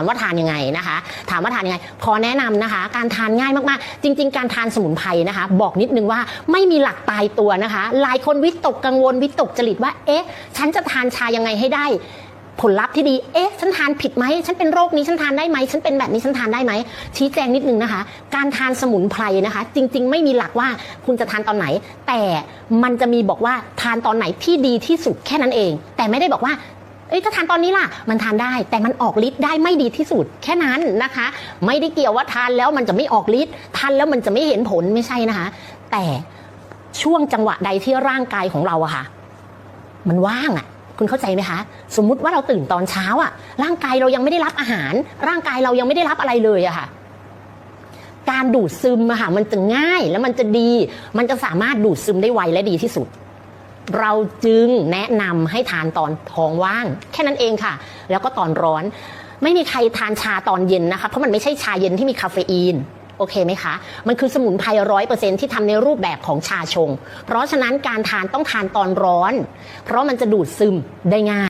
ถามว่าทานยังไงนะคะ ถามว่าทานยังไง ขอแนะนำนะคะ การทานง่ายมากๆ จริง ๆ การทานสมุนไพรนะคะ บอกนิดนึงว่าไม่มีหลักตายตัวนะคะ หลายคนวิตกกังวลวิตกจริตว่า เอ๊ะ ฉันจะทานชายังไงให้ได้ ผลลัพธ์ที่ดี เอ๊ะ ฉันทานผิดไหม ฉันเป็นโรคนี้ ฉันทานได้ไหม ฉันเป็นแบบนี้ ฉันทานได้ไหม ชี้แจงนิดนึงนะคะ การทานสมุนไพรนะคะ จริง ๆ ไม่มีหลักว่าคุณจะทานตอนไหน แต่มันจะมีบอกว่าทานตอนไหนที่ดีที่สุดแค่นั้นเอง แต่ไม่ได้บอกว่า เอ้ยถ้าทานตอนนี้ล่ะ มันทานได้ แต่มันออกฤทธิ์ได้ไม่ดีที่สุด แค่นั้นนะคะ ไม่ได้เกี่ยวว่าทานแล้วมันจะไม่ออกฤทธิ์ทานแล้วมันจะไม่เห็นผลไม่ใช่นะคะ แต่ช่วงจังหวะใดที่ร่างกายของเราอะค่ะ มันว่างอะคุณเข้าใจไหมคะ สมมุติว่าเราตื่นตอนเช้าอะร่างกายเรายังไม่ได้รับอาหาร ร่างกายเรายังไม่ได้รับอะไรเลยอะค่ะการดูดซึมอะค่ะมันจะง่ายแล้วมันจะดี มันจะสามารถดูดซึมได้ไวและดีที่สุด เราจึงแนะนำให้ทานตอนท้องว่าง แค่นั้นเองค่ะ แล้วก็ตอนร้อน ไม่มีใครทานชาตอนเย็นนะคะ เพราะมันไม่ใช่ชาเย็นที่มีคาเฟอีนโอเคไหมคะ มันคือสมุนไพรร้อยเปอร์เซ็นที่ทำในรูปแบบของชาชง เพราะฉะนั้นการทานต้องทานตอนร้อน เพราะมันจะดูดซึมได้ง่าย